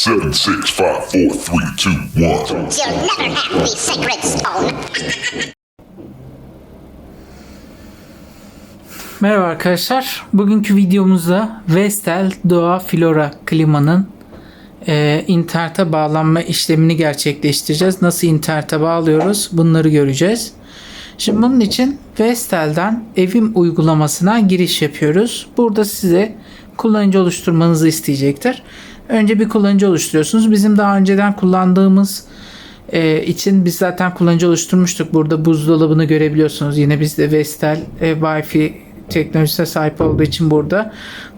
Seven, six, five, four, three, two, one. You'll never have the sacred stone. Merhaba arkadaşlar. Bugünkü videomuzda Vestel Doğa Flora klimanın e, internete bağlanma işlemini gerçekleştireceğiz. Nasıl internete bağlıyoruz bunları göreceğiz. Şimdi bunun için Vestel'den evim uygulamasına giriş yapıyoruz. Burada size kullanıcı oluşturmanızı isteyecektir. Önce bir kullanıcı oluşturuyorsunuz. Bizim daha önceden kullandığımız e, için biz zaten kullanıcı oluşturmuştuk. Burada buzdolabını görebiliyorsunuz. Yine bizde Vestel e, Wi-Fi teknolojisine sahip olduğu için burada.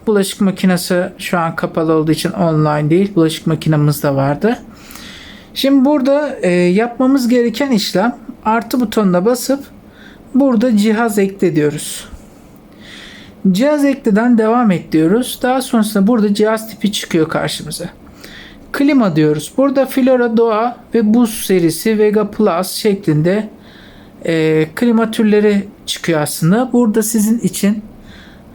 Bulaşık makinesi şu an kapalı olduğu için online değil. Bulaşık makinemiz de vardı. Şimdi burada e, yapmamız gereken işlem artı butonuna basıp burada cihaz ekle diyoruz. Cihaz ekleden devam et diyoruz. Daha sonrasında burada cihaz tipi çıkıyor karşımıza. Klima diyoruz. Burada Flora Doğa ve Buz serisi Vega Plus şeklinde e, klima türleri çıkıyor aslında. Burada sizin için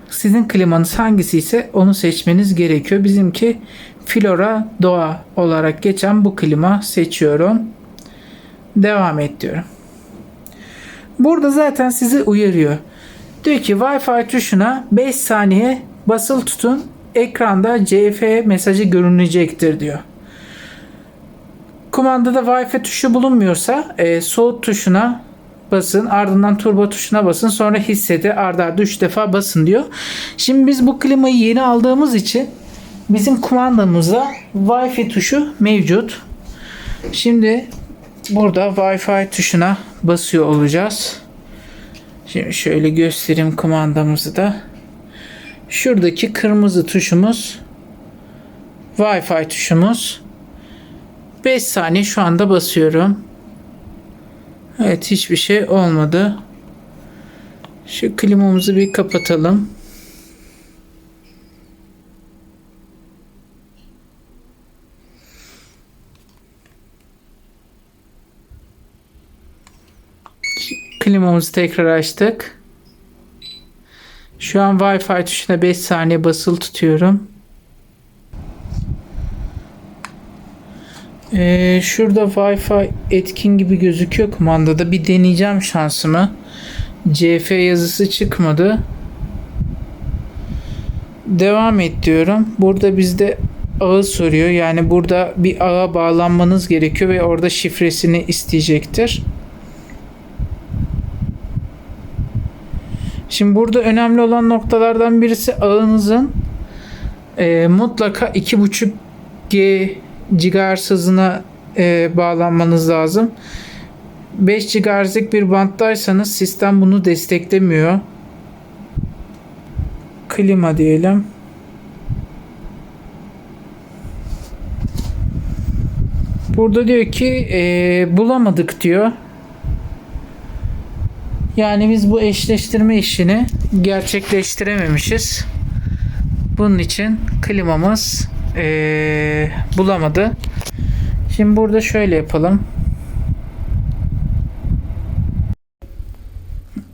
sizin klimanız hangisi ise onu seçmeniz gerekiyor. Bizimki Flora Doğa olarak geçen bu klima seçiyorum. Devam et diyorum. Burada zaten sizi uyarıyor. Diyor ki Wi-Fi tuşuna 5 saniye basılı tutun. Ekranda CF mesajı görünecektir diyor. Kumandada Wi-Fi tuşu bulunmuyorsa e, soğut tuşuna basın ardından turbo tuşuna basın sonra hissede arda arda 3 defa basın diyor. Şimdi biz bu klimayı yeni aldığımız için bizim kumandamızda Wi-Fi tuşu mevcut. Şimdi burada Wi-Fi tuşuna basıyor olacağız. Şimdi şöyle göstereyim kumandamızı da. Şuradaki kırmızı tuşumuz Wi-Fi tuşumuz. 5 saniye şu anda basıyorum. Evet hiçbir şey olmadı. Şu klimamızı bir kapatalım. Klimamızı tekrar açtık. Şu an Wi-Fi tuşuna 5 saniye basılı tutuyorum. Ee, şurada Wi-Fi etkin gibi gözüküyor kumandada. Bir deneyeceğim şansımı. CF yazısı çıkmadı. Devam et diyorum. Burada bizde ağı soruyor. Yani burada bir ağa bağlanmanız gerekiyor ve orada şifresini isteyecektir. Şimdi burada önemli olan noktalardan birisi ağınızın e, mutlaka 2.5 G GHz hızına e, bağlanmanız lazım. 5 GHz'lik bir banttaysanız sistem bunu desteklemiyor. Klima diyelim. Burada diyor ki e, bulamadık diyor. Yani biz bu eşleştirme işini gerçekleştirememişiz. Bunun için klimamız ee, bulamadı. Şimdi burada şöyle yapalım.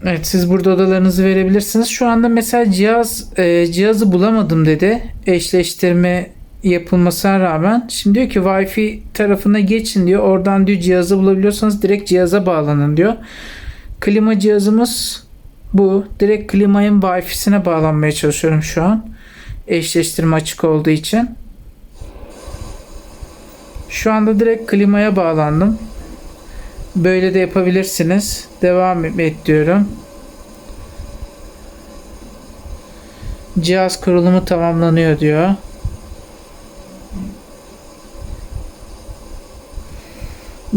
Evet siz burada odalarınızı verebilirsiniz. Şu anda mesela cihaz e, cihazı bulamadım dedi. Eşleştirme yapılmasına rağmen. Şimdi diyor ki Wi-Fi tarafına geçin diyor. Oradan diyor cihazı bulabiliyorsanız direkt cihaza bağlanın diyor. Klima cihazımız bu. Direkt klimayın Wi-Fi'sine bağlanmaya çalışıyorum şu an. Eşleştirme açık olduğu için. Şu anda direkt klimaya bağlandım. Böyle de yapabilirsiniz. Devam et diyorum. Cihaz kurulumu tamamlanıyor diyor.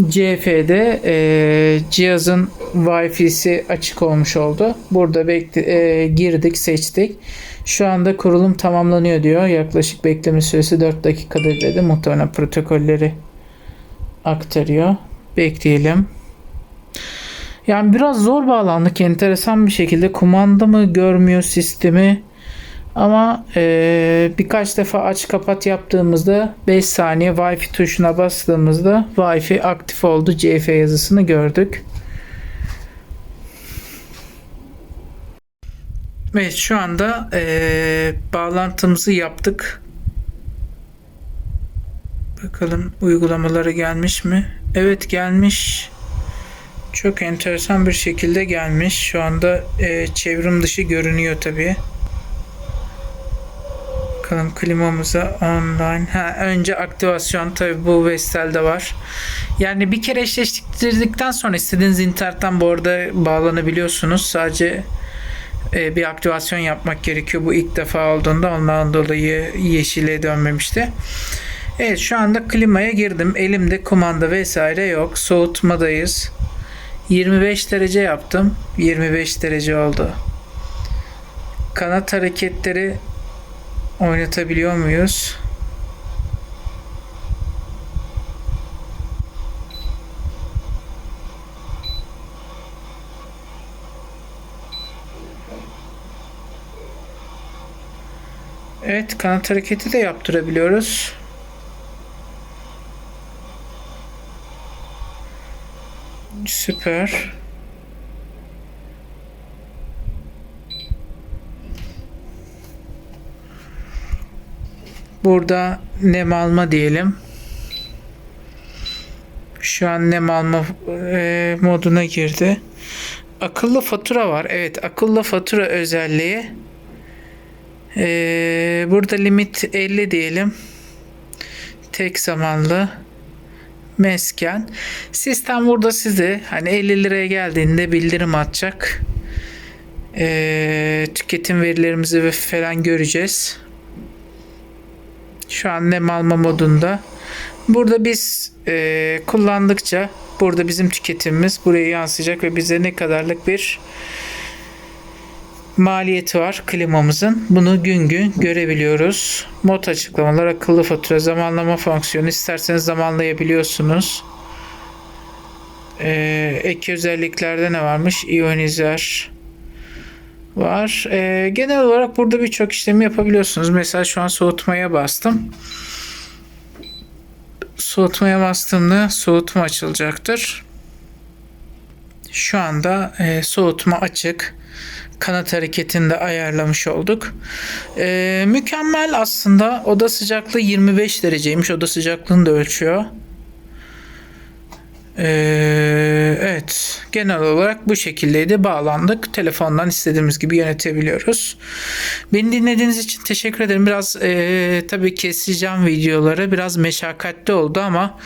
CF'de e, cihazın Wi-Fi'si açık olmuş oldu. Burada bekle, e, girdik, seçtik. Şu anda kurulum tamamlanıyor diyor. Yaklaşık bekleme süresi 4 dakikadır dedi. Muhtemelen protokolleri aktarıyor. Bekleyelim. Yani biraz zor bağlandık enteresan bir şekilde. Kumanda mı görmüyor sistemi. Ama e, birkaç defa aç kapat yaptığımızda 5 saniye Wi-Fi tuşuna bastığımızda Wi-Fi aktif oldu. CF yazısını gördük. Evet şu anda e, bağlantımızı yaptık. Bakalım uygulamaları gelmiş mi? Evet gelmiş. Çok enteresan bir şekilde gelmiş. Şu anda e, çevrim dışı görünüyor tabii. Bakalım klimamıza online. Ha, önce aktivasyon tabii bu Vestel'de var. Yani bir kere eşleştirdikten sonra istediğiniz internetten bu arada bağlanabiliyorsunuz. Sadece e, bir aktivasyon yapmak gerekiyor. Bu ilk defa olduğunda ondan dolayı yeşile dönmemişti. Evet şu anda klimaya girdim. Elimde kumanda vesaire yok. Soğutmadayız. 25 derece yaptım. 25 derece oldu. Kanat hareketleri oynatabiliyor muyuz? Evet kanat hareketi de yaptırabiliyoruz. Süper. Burada nem alma diyelim. Şu an nem alma e, moduna girdi. Akıllı fatura var. Evet akıllı fatura özelliği. E, burada limit 50 diyelim. Tek zamanlı mesken. Sistem burada size hani 50 liraya geldiğinde bildirim atacak. Ee, tüketim verilerimizi ve falan göreceğiz. Şu an nem alma modunda. Burada biz e, kullandıkça burada bizim tüketimimiz buraya yansıyacak ve bize ne kadarlık bir maliyeti var klimamızın. Bunu gün gün görebiliyoruz. Mod açıklamalar, akıllı fatura, zamanlama fonksiyonu isterseniz zamanlayabiliyorsunuz. Ee, ek özelliklerde ne varmış? İyonizer var. Ee, genel olarak burada birçok işlemi yapabiliyorsunuz. Mesela şu an soğutmaya bastım. Soğutmaya bastığımda soğutma açılacaktır. Şu anda e, soğutma açık kanat hareketini de ayarlamış olduk. Ee, mükemmel aslında. Oda sıcaklığı 25 dereceymiş. Oda sıcaklığını da ölçüyor. Ee, evet. Genel olarak bu şekildeydi. Bağlandık. Telefondan istediğimiz gibi yönetebiliyoruz. Beni dinlediğiniz için teşekkür ederim. Biraz e, tabii keseceğim videoları. Biraz meşakkatli oldu ama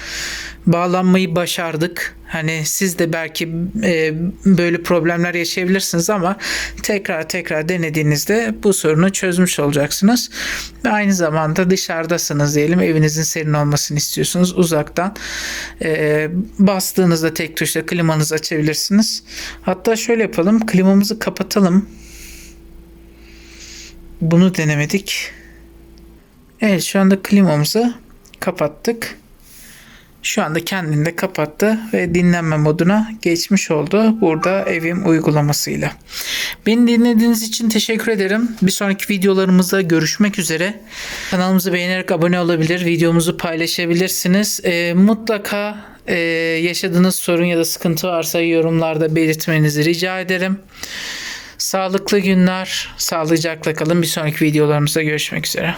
bağlanmayı başardık. Hani siz de belki e, böyle problemler yaşayabilirsiniz ama tekrar tekrar denediğinizde bu sorunu çözmüş olacaksınız. Ve aynı zamanda dışarıdasınız diyelim evinizin serin olmasını istiyorsunuz uzaktan e, bastığınızda tek tuşla klimanızı açabilirsiniz. Hatta şöyle yapalım klimamızı kapatalım. Bunu denemedik. Evet şu anda klimamızı kapattık. Şu anda kendini de kapattı ve dinlenme moduna geçmiş oldu. Burada evim uygulamasıyla. Beni dinlediğiniz için teşekkür ederim. Bir sonraki videolarımızda görüşmek üzere. Kanalımızı beğenerek abone olabilir, videomuzu paylaşabilirsiniz. Ee, mutlaka e, yaşadığınız sorun ya da sıkıntı varsa yorumlarda belirtmenizi rica ederim. Sağlıklı günler, sağlıcakla kalın. Bir sonraki videolarımızda görüşmek üzere.